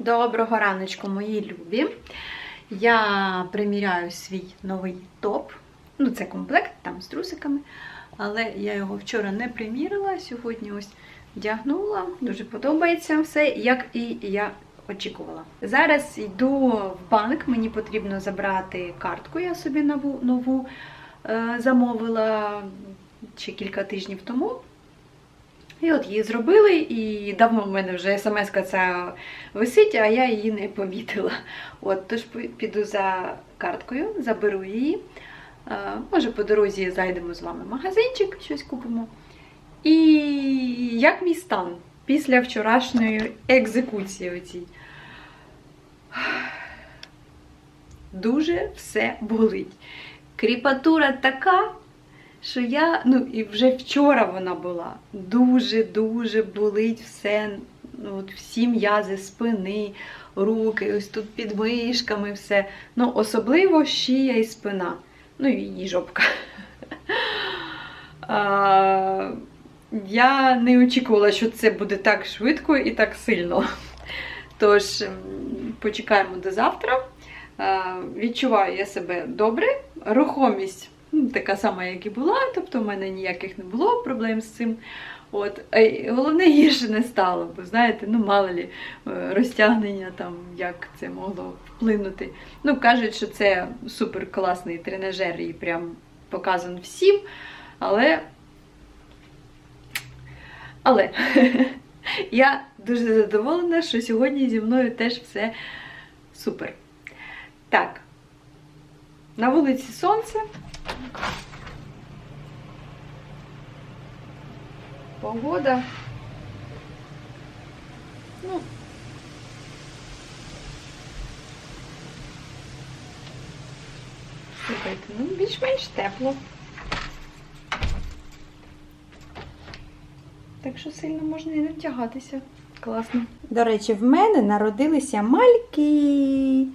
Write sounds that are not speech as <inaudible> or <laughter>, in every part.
Доброго раночку, мої любі. Я приміряю свій новий топ. Ну, це комплект там з трусиками. Але я його вчора не примірила. Сьогодні ось вдягнула. Дуже подобається все, як і я очікувала. Зараз йду в банк, мені потрібно забрати картку. Я собі нову, нову е, замовила ще кілька тижнів тому. І от її зробили, і давно в мене вже смс-ка ця висить, а я її не помітила. От, тож піду за карткою, заберу її. Може, по дорозі зайдемо з вами в магазинчик, щось купимо. І як мій стан після вчорашньої екзекуції оцій? Дуже все болить. Кріпатура така, що я, ну і вже вчора вона була. Дуже-дуже болить все, ну, от всі м'язи спини, руки, ось тут під мишками все. Ну, особливо шия і спина. Ну і жопка. <laughs> А, я не очікувала, що це буде так швидко і так сильно. Тож, почекаємо до завтра. А, Відчуваю я себе добре. Рухомість така сама, як і була, тобто в мене ніяких не було проблем з цим. От. Головне гірше не стало, бо знаєте, ну мало лі е, розтягнення, там, як це могло вплинути. Ну, кажуть, що це супер класний тренажер і прям показан всім. Але. Але <laughs> я дуже задоволена, що сьогодні зі мною теж все супер. Так, на вулиці сонце. Погода. Ну. Слухайте, ну більш-менш тепло. Так що сильно можна і не втягатися. Класно. До речі, в мене народилися мальки.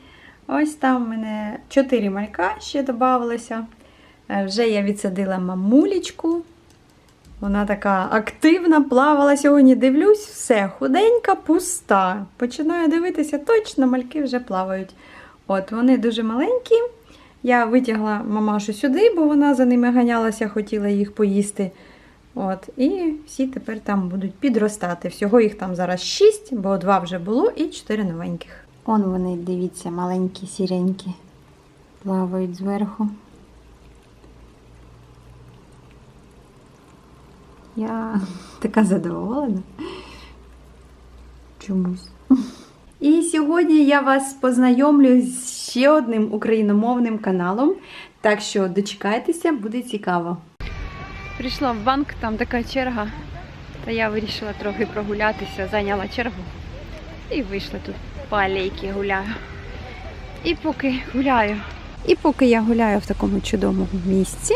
Ось там в мене чотири малька ще додавалося. Е, Вже я відсадила мамулечку. Вона така активна, плавала сьогодні. Дивлюсь, все, худенька, пуста. Починаю дивитися, точно мальки вже плавають. От, вони дуже маленькі. Я витягла мамашу сюди, бо вона за ними ганялася, хотіла їх поїсти. От, і всі тепер там будуть підростати. Всього їх там зараз 6, бо два вже було, і 4 новеньких. Он вони, дивіться, маленькі, сіренькі, плавають зверху. Я така задоволена. Чомусь. І сьогодні я вас познайомлю з ще одним україномовним каналом. Так що дочекайтеся, буде цікаво. Прийшла в банк, там така черга. Та я вирішила трохи прогулятися, зайняла чергу і вийшла тут по гуляю. І поки гуляю. І поки я гуляю в такому чудовому місці,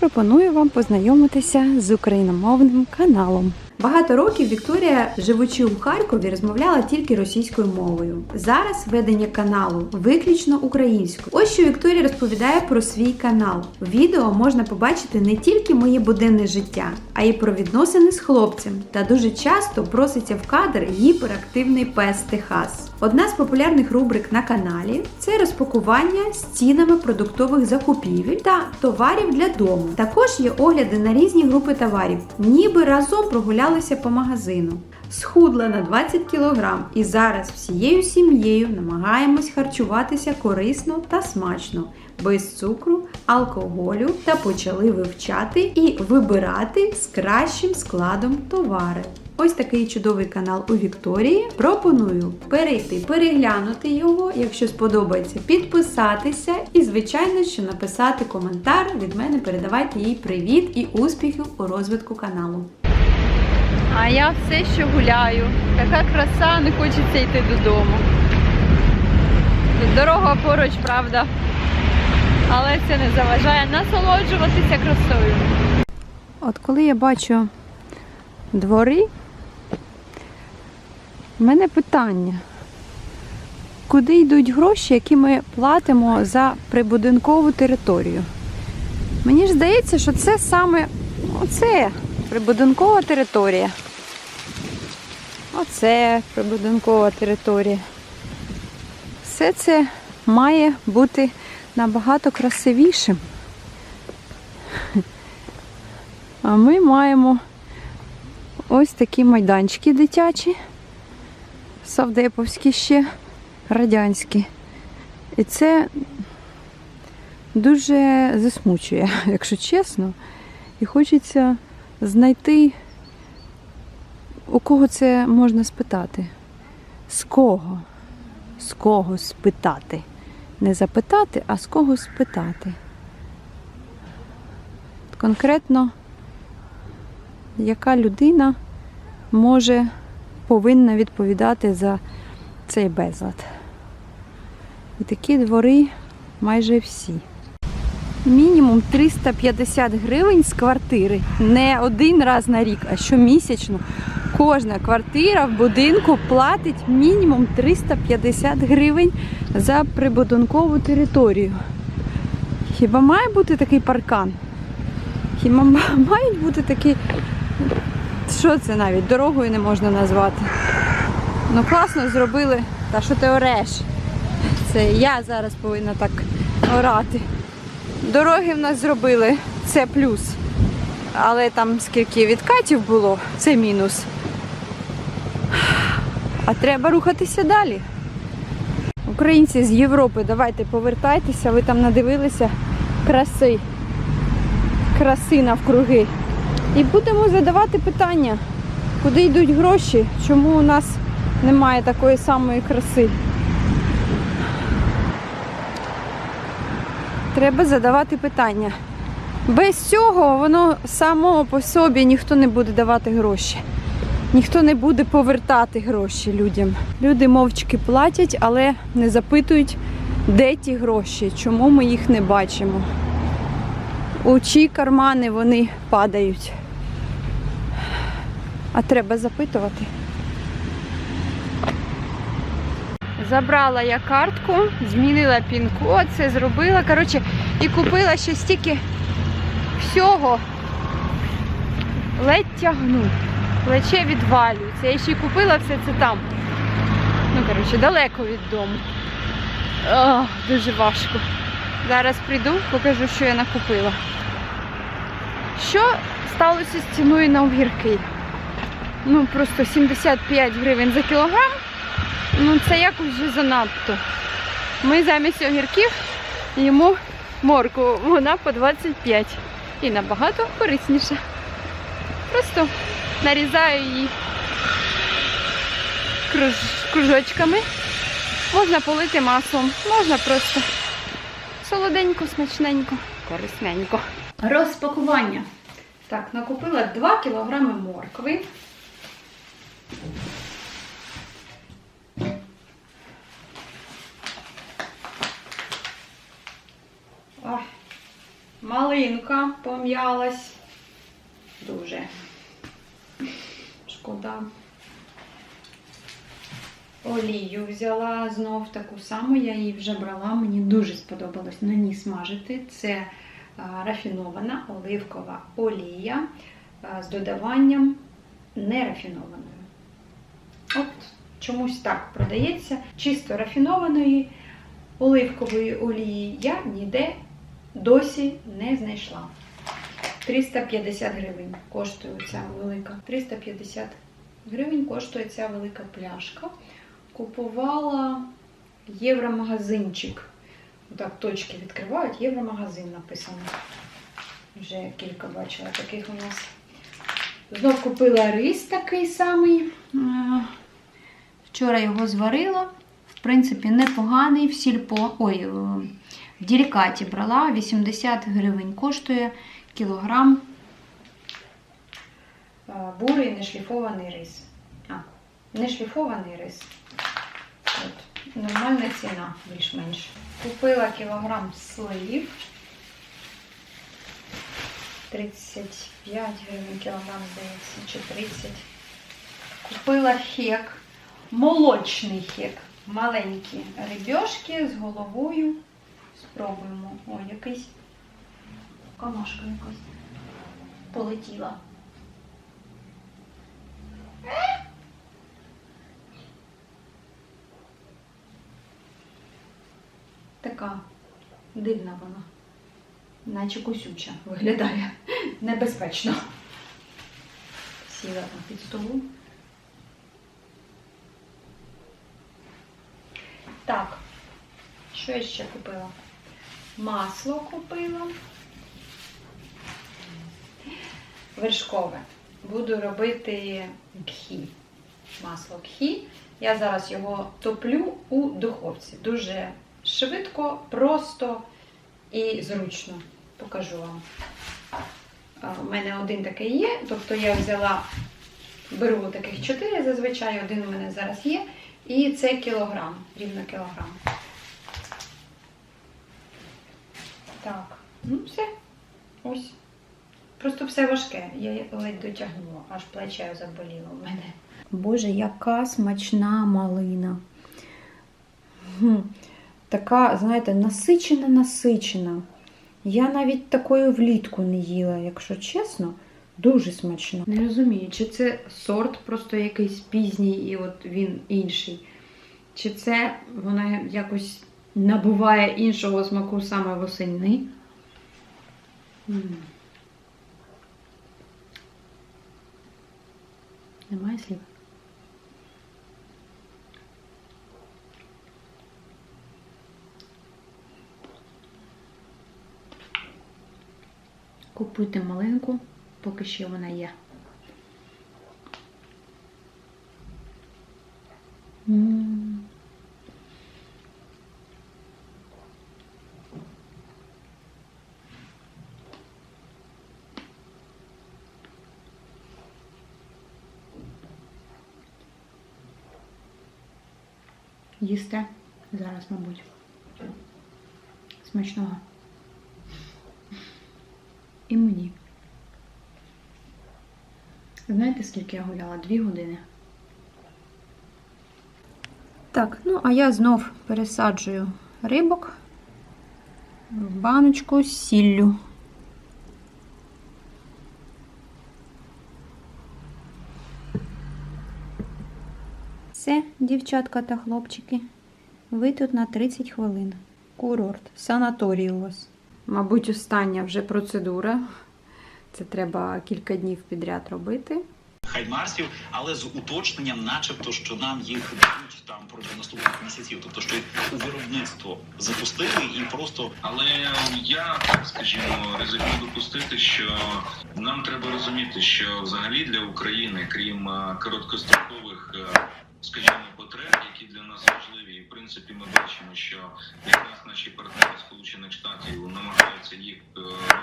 пропоную вам познайомитися з україномовним каналом. Багато років Вікторія, живучи у Харкові, розмовляла тільки російською мовою. Зараз ведення каналу виключно українською. Ось що Вікторія розповідає про свій канал. В відео можна побачити не тільки моє буденне життя, а й про відносини з хлопцем. Та дуже часто проситься в кадр гіперактивний пес Техас. Одна з популярних рубрик на каналі це розпакування з цінами продуктових закупівель та товарів для дому. Також є огляди на різні групи товарів, ніби разом прогулялися по магазину. Схудла на 20 кг і зараз всією сім'єю намагаємось харчуватися корисно та смачно, без цукру, алкоголю та почали вивчати і вибирати з кращим складом товари. Ось такий чудовий канал у Вікторії. Пропоную перейти, переглянути його, якщо сподобається, підписатися і, звичайно, що написати коментар. Від мене передавайте їй привіт і успіхів у розвитку каналу. А я все ще гуляю. Така краса, не хочеться йти додому. Тут дорога поруч, правда. Але це не заважає насолоджуватися красою. От коли я бачу двори, в мене питання. Куди йдуть гроші, які ми платимо за прибудинкову територію? Мені ж здається, що це саме оце прибудинкова територія. Оце прибудинкова територія. все це має бути набагато красивішим. А ми маємо ось такі майданчики дитячі, савдеповські ще, радянські. І це дуже засмучує, <laughs> якщо чесно. І хочеться знайти, у кого це можна спитати. З кого? З кого спитати. Не запитати, а з кого спитати. Конкретно, яка людина може, повинна відповідати за цей безлад. І такі двори майже всі. Мінімум 350 гривень з квартири. Не один раз на рік, а щомісячно. Кожна квартира в будинку платить мінімум 350 гривень за прибудинкову територію. Хіба має бути такий паркан? Хіба <laughs> мають бути такі. Що це навіть? Дорогою не можна назвати. Ну класно зробили. Та що ти ореш? Це я зараз повинна так орати. Дороги в нас зробили, це плюс. Але там скільки відкатів було, це мінус. А треба рухатися далі. Українці з Європи, давайте повертайтеся, ви там надивилися краси, краси навкруги. І будемо задавати питання, куди йдуть гроші, чому у нас немає такої самої краси. Треба задавати питання. Без цього воно само по собі ніхто не буде давати гроші. Ніхто не буде повертати гроші людям. Люди мовчки платять, але не запитують, де ті гроші, чому ми їх не бачимо. Чиї кармани вони падають. А треба запитувати. Забрала я картку, змінила пін-код, це зробила. Коротше, і купила ще стільки всього. Ледь тягну. Плече відвалюється. Я ще й купила все це там. Ну, коротше, далеко від дому. Ох, дуже важко. Зараз прийду, покажу, що я накупила. Що сталося з ціною на огірки? Ну, просто 75 гривень за кілограм. Ну, це якось вже занадто. Ми замість огірків їмо морку. Вона по 25. І набагато корисніша. Просто нарізаю її круж- кружочками. Можна полити маслом, можна просто солоденько, смачненько, корисненько. Розпакування. Так, накупила 2 кілограми моркви. Ой, малинка пом'ялась. Дуже шкода. Олію взяла знов таку саму, я її вже брала, мені дуже сподобалось на ній смажити. Це рафінована оливкова олія з додаванням нерафінованої. От чомусь так продається. Чисто рафінованої оливкової олії я ніде досі не знайшла. 350 гривень коштує ця велика. 350 гривень коштує ця велика пляшка. Купувала євромагазинчик. Так, точки відкривають, євромагазин написано. Вже кілька бачила таких у нас. Знов купила рис такий самий. Е, Вчора його зварила. В принципі, непоганий в сільпо. Ой, е, в Ділікаті брала. 80 гривень коштує кілограм е, бурий нешліфований рис. А, нешліфований рис. От, нормальна ціна, більш-менш. Купила кілограм слив. 35 гривень кілограм, здається, чи 30. Купила хек, молочний хек. Маленькі рибьошки з головою. Спробуємо. О, якийсь камашка якась полетіла. Така дивна вона. Наче кусюча виглядає небезпечно. Сіла там під столом. Так, що я ще купила? Масло купила. Вершкове. Буду робити кхі. Масло кхі. Я зараз його топлю у духовці. Дуже швидко, просто і зручно. Покажу вам. У мене один такий є, тобто я взяла, беру таких 4 зазвичай, один у мене зараз є. І це кілограм, рівно кілограм. Так, ну все. Ось. Просто все важке. Я ледь дотягнула, аж плече заболіло в мене. Боже, яка смачна малина. Така, знаєте, насичена, насичена. Я навіть такої влітку не їла, якщо чесно. Дуже смачно. Не розумію, чи це сорт просто якийсь пізній і от він інший. Чи це вона якось набуває іншого смаку саме восени. Немає слів. Купуйте малинку, поки ще вона є. Їсте зараз, мабуть. Смачного. І мені. Знаєте, скільки я гуляла? Дві години. Так, ну а я знов пересаджую рибок в баночку з сіллю. Все, дівчатка та хлопчики. Ви тут на 30 хвилин. Курорт, санаторій у вас. Мабуть, остання вже процедура. Це треба кілька днів підряд робити. хаймарсів, але з уточненням, начебто, що нам їх дадуть там протягом наступних місяців, тобто що у виробництво запустили і просто Але я скажімо ризикну допустити, що нам треба розуміти, що взагалі для України, крім е, короткострокових, е, скажімо, потреб, які для нас важливі, і в принципі ми бачимо, що якраз наші партнери Сполучених Штатів намагаються їх е,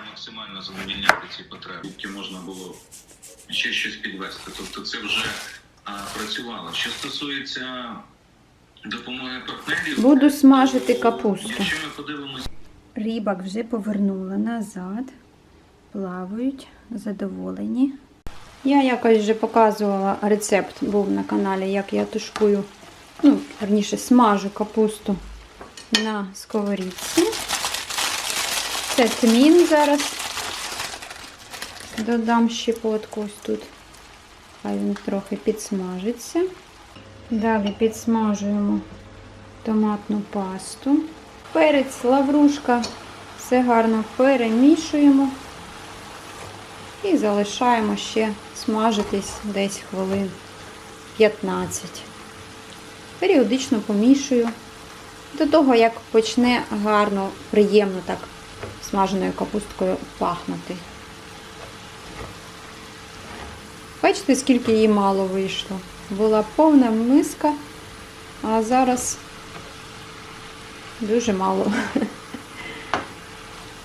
максимально задовільняти ці потреби, які можна було ще щось підвести. Тобто це вже е, працювало. Що стосується допомоги партнерів, Буду смажити капусту. Якщо ми подивимося. Рибок вже повернула назад. Плавають, задоволені. Я якось вже показувала рецепт, був на каналі, як я тушкую, ну, верніше, смажу капусту на сковорідці. Це тмін зараз. Додам щепотку ось тут. Хай він трохи підсмажиться. Далі підсмажуємо томатну пасту. Перець, лаврушка, все гарно перемішуємо і залишаємо ще смажитись десь хвилин 15. Періодично помішую до того, як почне гарно, приємно так смаженою капусткою пахнути. Бачите, скільки її мало вийшло. Була повна миска, а зараз дуже мало. <laughs>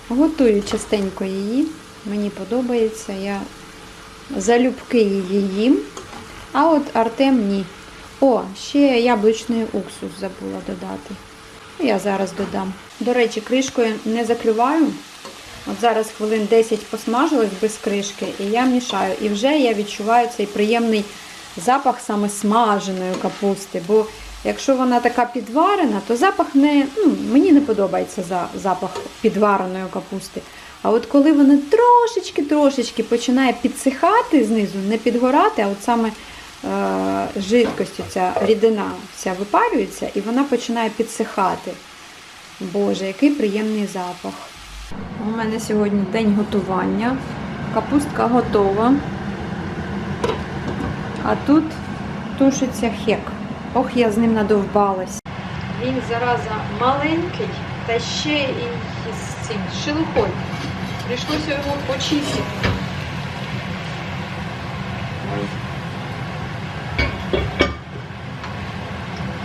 Готую частенько її. Мені подобається. Я залюбки її їм. А от Артем ні. О, ще яблучний уксус забула додати. Я зараз додам. До речі, кришкою не закриваю. От зараз хвилин 10 посмажилось без кришки, і я мішаю. І вже я відчуваю цей приємний запах саме смаженої капусти. Бо якщо вона така підварена, то запах не, ну, мені не подобається запах підвареної капусти. А от коли вона трошечки-трошечки починає підсихати знизу, не підгорати, а от саме е, жидкості, ця рідина вся випарюється і вона починає підсихати. Боже, який приємний запах. У мене сьогодні день готування. Капустка готова. А тут тушиться хек. Ох, я з ним надовбалась. Він зараза маленький та ще і з цим шелухою. Прийшлося його почистити. Ой.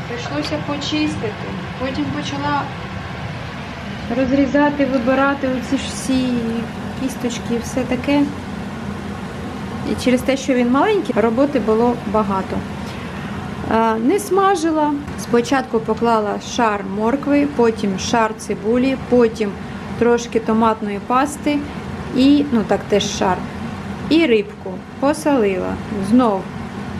Прийшлося почистити. Потім почала розрізати, вибирати оці ж всі кісточки і все таке. І через те, що він маленький, роботи було багато. Не смажила. Спочатку поклала шар моркви, потім шар цибулі, потім трошки томатної пасти і, ну так теж шар. І рибку посолила. Знов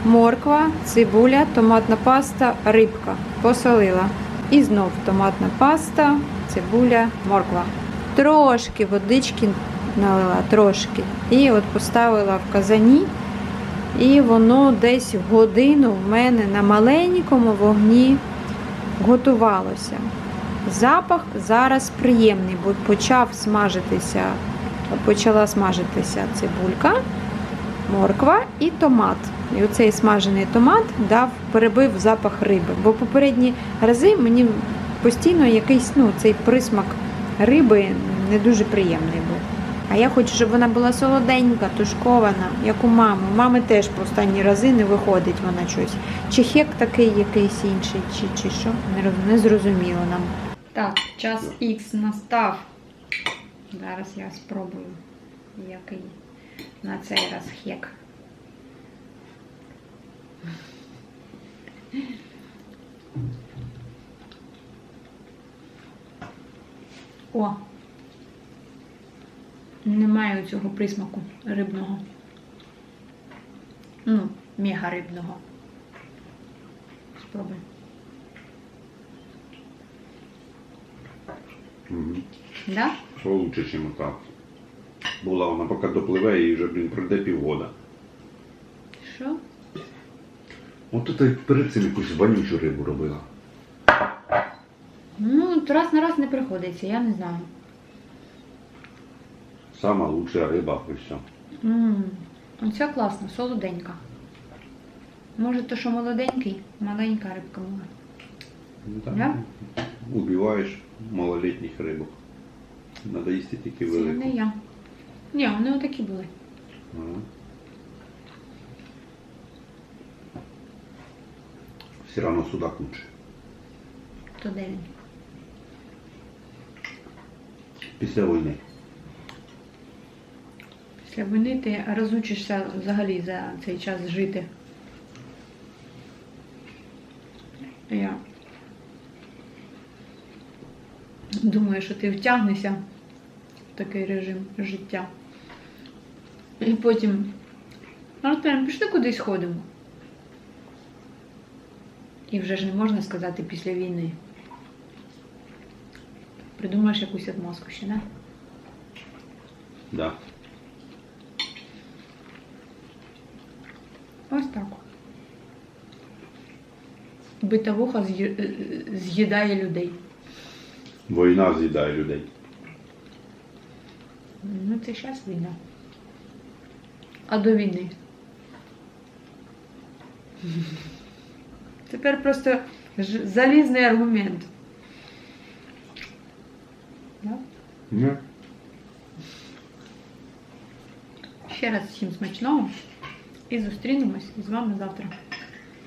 морква, цибуля, томатна паста, рибка. Посолила. І знов томатна паста, цибуля, морква. Трошки водички налила, трошки. І от поставила в казані. І воно десь годину в мене на маленькому вогні готувалося. Запах зараз приємний, бо почав смажитися, почала смажитися цибулька, морква і томат. І оцей смажений томат дав, перебив запах риби. Бо попередні рази мені постійно якийсь ну, цей присмак риби не дуже приємний був. А я хочу, щоб вона була солоденька, тушкована, як у мами. У мами теж по останні рази не виходить вона щось. Чи хек такий якийсь інший, чи, чи що? Не, зрозуміло нам. Так, час Х настав. Зараз я спробую, який на цей раз хек. О! Немає цього присмаку рибного. Ну, мега рибного. Спробуй. Мгм. Да? Що лучше, ніж так. Була вона поки допливе і вже, блін, пройде півгода. Що? От тут перед цим якусь вонючу рибу робила. Ну, раз на раз не приходиться, я не знаю. Сама лучша риба і все. Ммм, оця класна, солоденька. Може, то, що молоденький, маленька рибка була. Ну, так, Да? Убиваєш малолітніх рибок. Надо їсти тільки Це не я. Ні, вони отакі були. Ага. Все одно судак лучше. То де він? Після війни. Після війни ти розучишся взагалі за цей час жити. Я думаю, що ти втягнешся в такий режим життя. І потім. Артем, пішли кудись ходимо. І вже ж не можна сказати після війни. Придумаєш якусь отмазку ще, да? Да. Ось так. Битовуха з'ї- з'їдає людей. Війна з'їдає людей. Ну, це зараз війна. А до війни. Тепер просто ж- залізний аргумент. Да? Ні. Ще раз всім смачного і зустрінемось з вами завтра.